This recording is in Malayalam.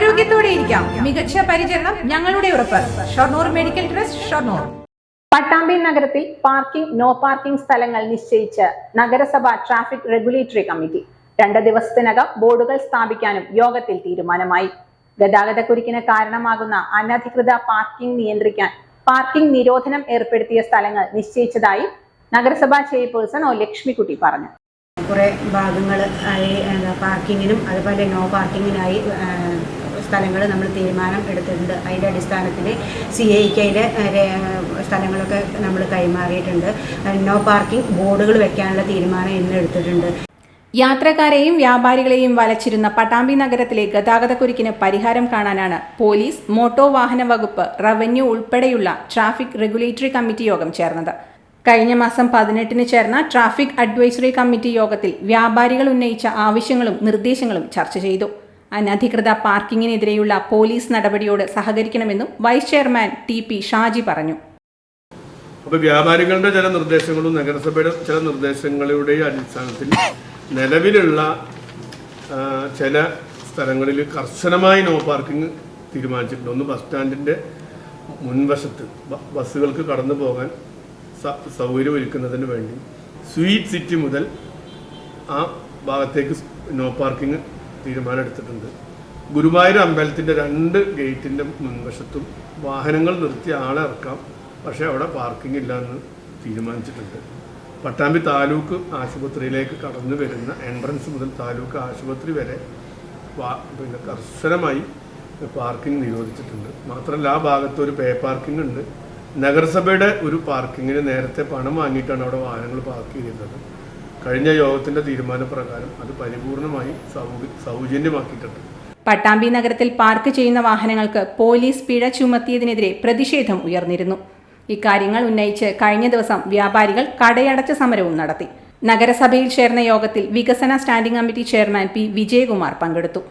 ആരോഗ്യത്തോടെ ഇരിക്കാം മികച്ച പരിചരണം ഞങ്ങളുടെ ഉറപ്പ്. Shoranur medical trust Shoranur. Pattambi നഗരത്തിൽ പാർക്കിംഗ് നോ പാർക്കിംഗ് സ്ഥലങ്ങൾ നിശ്ചയിച്ച് നഗരസഭ ട്രാഫിക് റെഗുലേറ്ററി കമ്മിറ്റി. രണ്ട് ദിവസത്തിനകം ബോർഡുകൾ സ്ഥാപിക്കാനും യോഗത്തിൽ തീരുമാനമായി. ഗതാഗത കുരുക്കിന് കാരണമാകുന്ന അനധികൃത പാർക്കിംഗ് നിയന്ത്രിക്കാൻ പാർക്കിംഗ് നിരോധനം ഏർപ്പെടുത്തിയ സ്ഥലങ്ങൾ നിശ്ചയിച്ചതായി നഗരസഭാ ചെയർപേഴ്സൺ ഒ. ലക്ഷ്മിക്കുട്ടി പറഞ്ഞു. കുറെ ഭാഗങ്ങൾ ആയി പാർക്കിങ്ങിനും അതുപോലെ നോ പാർക്കിങ്ങിനായി സ്ഥലങ്ങൾ നമ്മൾ തീരുമാനം എടുത്തിട്ടുണ്ട്. അതിന്റെ അടിസ്ഥാനത്തിൽ സി ഐ കെയിലെ സ്ഥലങ്ങളൊക്കെ നമ്മൾ കൈമാറിയിട്ടുണ്ട്. നോ പാർക്കിംഗ് ബോർഡുകൾ വെക്കാനുള്ള തീരുമാനം ഇന്ന് എടുത്തിട്ടുണ്ട്. യാത്രക്കാരെയും വ്യാപാരികളെയും വലച്ചിരുന്ന പട്ടാമ്പി നഗരത്തിലെ ഗതാഗതക്കുരുക്കിന് പരിഹാരം കാണാനാണ് പോലീസ് മോട്ടോർ വാഹന വകുപ്പ് റവന്യൂ ഉൾപ്പെടെയുള്ള ട്രാഫിക് റെഗുലേറ്ററി കമ്മിറ്റി യോഗം ചേർന്നത്. കഴിഞ്ഞ മാസം പതിനെട്ടിന് ചേർന്ന ട്രാഫിക് അഡ്വൈസറി കമ്മിറ്റി യോഗത്തിൽ വ്യാപാരികൾ ഉന്നയിച്ച ആവശ്യങ്ങളും നിർദ്ദേശങ്ങളും ചർച്ച ചെയ്തു. അനധികൃത പാർക്കിങ്ങിനെതിരെയുള്ള പോലീസ് നടപടിയോട് സഹകരിക്കണമെന്നും vice chairman T P Shaji പറഞ്ഞു. അപ്പോൾ വ്യാപാരികളുടെ ചില നിർദ്ദേശങ്ങളും നഗരസഭയുടെ ചില നിർദ്ദേശങ്ങളുടെ അടിസ്ഥാനത്തിൽ നിലവിലുള്ള ചില സ്ഥലങ്ങളിൽ കർശനമായി നോ പാർക്കിംഗ് തീരുമാനിച്ചിട്ടുണ്ട്. ഒന്ന് ബസ് സ്റ്റാൻഡിന്റെ മുൻവശത്ത് ബസ്സുകൾക്ക് കടന്നു പോകാൻ സൗകര്യം ഒരുക്കുന്നതിന് വേണ്ടി. സ്വീറ്റ് സിറ്റി മുതൽ ആ ഭാഗത്തേക്ക് നോ പാർക്കിംഗ് തീരുമാനം എടുത്തിട്ടുണ്ട് ഗുരുവായൂർ അമ്പലത്തിന്റെ രണ്ട് ഗേറ്റിന്റെ മുൻവശത്തും വാഹനങ്ങൾ നിർത്തി ആളെ ഇറക്കാം. പക്ഷേ അവിടെ പാർക്കിംഗ് ഇല്ല എന്ന് തീരുമാനിച്ചിട്ടുണ്ട്. പട്ടാമ്പി താലൂക്ക് ആശുപത്രിയിലേക്ക് കടന്നു വരുന്ന എൻട്രൻസ് മുതൽ താലൂക്ക് ആശുപത്രി വരെ പിന്നെ കർശനമായി പാർക്കിംഗ് നിരോധിച്ചിട്ടുണ്ട്. മാത്രമല്ല ആ ഭാഗത്ത് ഒരു പേ പാർക്കിംഗ് ഉണ്ട്. നഗരസഭയുടെ ഒരു പാർക്കിങ്ങിന് നേരത്തെ പണം വാങ്ങിയിട്ടാണ് അവിടെ വാഹനങ്ങൾ പാർക്ക് ചെയ്തിരുന്നത്. കഴിഞ്ഞ യോഗത്തിന്റെ തീരുമാനപ്രകാരം അത് പരിപൂർണമായി സൗജന്യമാക്കിയിട്ടുണ്ട്. പട്ടാമ്പി നഗരത്തിൽ പാർക്ക് ചെയ്യുന്ന വാഹനങ്ങൾക്ക് പോലീസ് പിഴ ചുമത്തിയതിനെതിരെ പ്രതിഷേധം ഉയർന്നിരുന്നു. ഇക്കാര്യങ്ങൾ ഉന്നയിച്ച് കഴിഞ്ഞ ദിവസം വ്യാപാരികൾ കടയടച്ച സമരവും നടത്തി. നഗരസഭയിൽ ചേർന്ന യോഗത്തിൽ വികസന standing committee chairman P Vijayakumar പങ്കെടുത്തു.